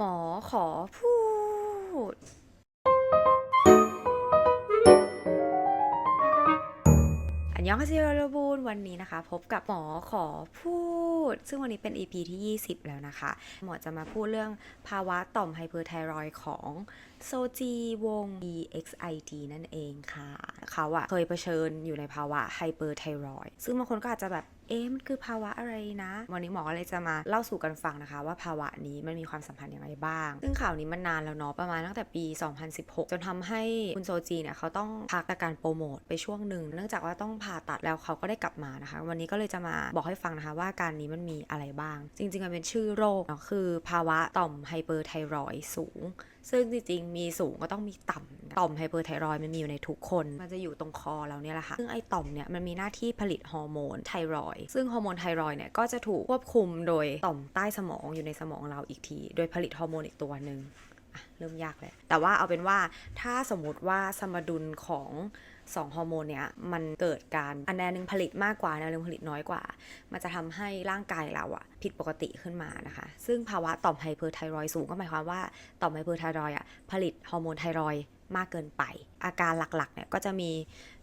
หมอขอพูด อันยองคาซิโรบูนวันนี้นะคะ พบกับหมอขอพูด ซึ่งวันนี้เป็น EP ที่ 20 แล้วนะคะ หมอจะมาพูดเรื่องภาวะต่อมไฮเปอร์ไทรอยของโซจีวง EXID นั่นเองค่ะ เขาอะเคยเผชิญอยู่ในภาวะไฮเปอร์ไทรอยซึ่งบางคนก็อาจจะแบบ เอ๊ะมันคือภาวะอะไรนะวันนี้หมอก็เลยจะมาเล่าสู่กันฟังนะคะ ว่าภาวะนี้มันมีความสัมพันธ์อยังไงบ้าง ซึ่งข่าวนี้มันนานแล้วเนาะประมาณตั้งแต่ปี 2016 จนทำให้คุณโซจีเนี่ยเขาต้องพักจากการโปรโมทไปช่วงหนึ่งเนื่องจากว่าต้องผ่าตัดแล้วเขาก็ได้กลับมานะคะ วันนี้ก็เลยจะมาบอกให้ฟังนะคะ ว่าการนี้มันมีอะไรบ้าง จริงๆมันเป็นชื่อโรคเนาะคือ ภาวะต่อมไฮเปอร์ไทรอยด์สูง ซึ่งจริงๆมีสูงก็ต้องมีต่ำต่อมไฮเปอร์ไทรอยมันมีอยู่ในทุกคน มันจะอยู่ตรงคอเราเนี่ยแหละค่ะ ซึ่งไอ้ต่อมเนี่ยมันมีหน้าที่ผลิตฮอร์โมนไทรอยซึ่งฮอร์โมนไทรอยเนี่ยก็จะถูกควบคุมโดยต่อมใต้สมองอยู่ในสมองเราอีกที โดยผลิตฮอร์โมนอีกตัวหนึ่ง เริ่มยากเลยแต่ว่าเอาเป็นว่าถ้าสมมติว่าสมดุลของสองฮอร์โมนเนี่ยมันเกิดการอันใดหนึ่งผลิตมากกว่าอันใดหนึ่งผลิตน้อยกว่า มันจะทำให้ร่างกายเราอะผิดปกติขึ้นมานะคะ ซึ่งภาวะต่อมไฮเปอร์ไทรอยด์สูงก็หมายความว่าต่อมไฮเปอร์ไทรอยด์อะผลิตฮอร์โมนไทรอยด์มากเกินไป อาการหลักๆเนี่ยก็จะมี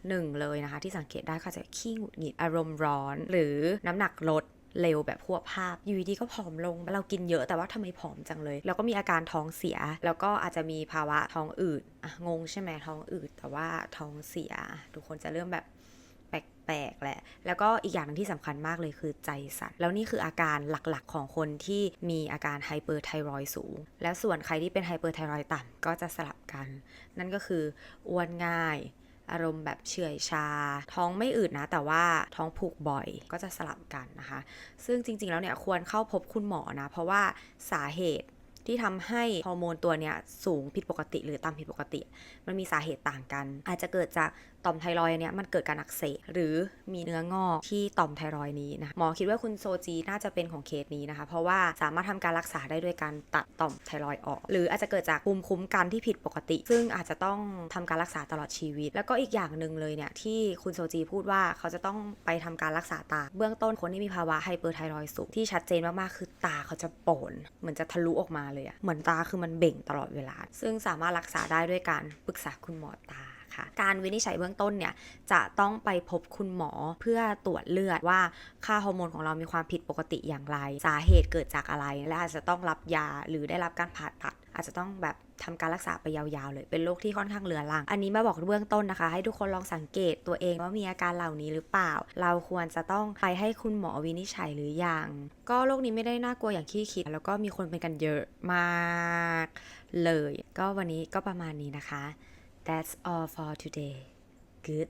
หนึ่งเลยนะคะ ที่สังเกตได้ก็จะขี้หงุดหงิดอารมณ์ร้อน หรือน้ำหนักลด เร็วแบบพวกภาพอยู่ดีๆก็ผอมลง เรากินเยอะแต่ว่าทำไมผอมจังเลย แล้วก็มีอาการท้องเสีย แล้วก็อาจจะมีภาวะท้องอืดอะงงใช่ไหมท้องอืดแต่ว่าท้องเสีย ทุกคนจะเริ่มแบบแปลกๆแหละ แล้วก็อีกอย่างหนึงที่สำคัญมากเลยคือใจสั่น แล้วนี่คืออาการหลักๆ ของคนที่มีอาการไฮเปอร์ไทรอยสูง แล้วส่วนใครที่เป็นไฮเปอร์ไทรอยต่ำก็จะสลับกัน นั่นก็คืออ้วนง่าย อารมณ์แบบเฉื่อยชา ท้องไม่อืดนะ แต่ว่าท้องผูกบ่อยก็จะสลับกันนะคะ ซึ่งจริงๆแล้วเนี่ยควรเข้าพบคุณหมอนะ เพราะว่าสาเหตุ ที่ทำให้ฮอร์โมนตัวเนี้ยสูงผิดปกติหรือต่ำผิดปกติ มันมีสาเหตุต่างกัน อาจจะเกิดจากต่อมไทรอยเนี่ยมันเกิดการอักเสบหรือมีเนื้องอกที่ต่อมไทรอยนี้นะหมอคิดว่าคุณโซจีน่าจะเป็นของเคสนี้นะคะ เพราะว่าสามารถทำการรักษาได้ด้วยการตัดต่อมไทรอยออก หรืออาจจะเกิดจากภูมิคุ้มกันที่ผิดปกติ ซึ่งอาจจะต้องทำการรักษาตลอดชีวิต แล้วก็อีกอย่างหนึ่งเลยเนี่ยที่คุณโซจีพูดว่าเขาจะต้องไปทำการรักษาตา เบื้องต้นคนที่มีภาวะไฮเปอร์ไทรอยสูงที่ชัดเจนมากๆคือตาเขาจะโป่นเหมือนจะทะลุออกมาเลยอะเหมือนตาคือมันเบ่งตลอดเวลา ซึ่งสามารถรักษาได้ด้วยการปรึกษาคุณหมอตา คะ การวินิจฉัยเบื้องต้นเนี่ยจะต้องไปพบคุณหมอเพื่อตรวจเลือดว่าค่าฮอร์โมนของเรามีความผิดปกติอย่างไร สาเหตุเกิดจากอะไร และอาจจะต้องรับยาหรือได้รับการผ่าตัด อาจจะต้องแบบทำการรักษาไปยาวๆเลย เป็นโรคที่ค่อนข้างเรื้อรัง อันนี้มาบอกเบื้องต้นนะคะ ให้ทุกคนลองสังเกตตัวเองว่ามีอาการเหล่านี้หรือเปล่า เราควรจะต้องไปให้คุณหมอวินิจฉัยหรือยัง ก็โรคนี้ไม่ได้น่ากลัวอย่างที่คิด แล้วก็มีคนเป็นกันเยอะมากเลย ก็วันนี้ก็ประมาณนี้นะคะ That's all for today. Good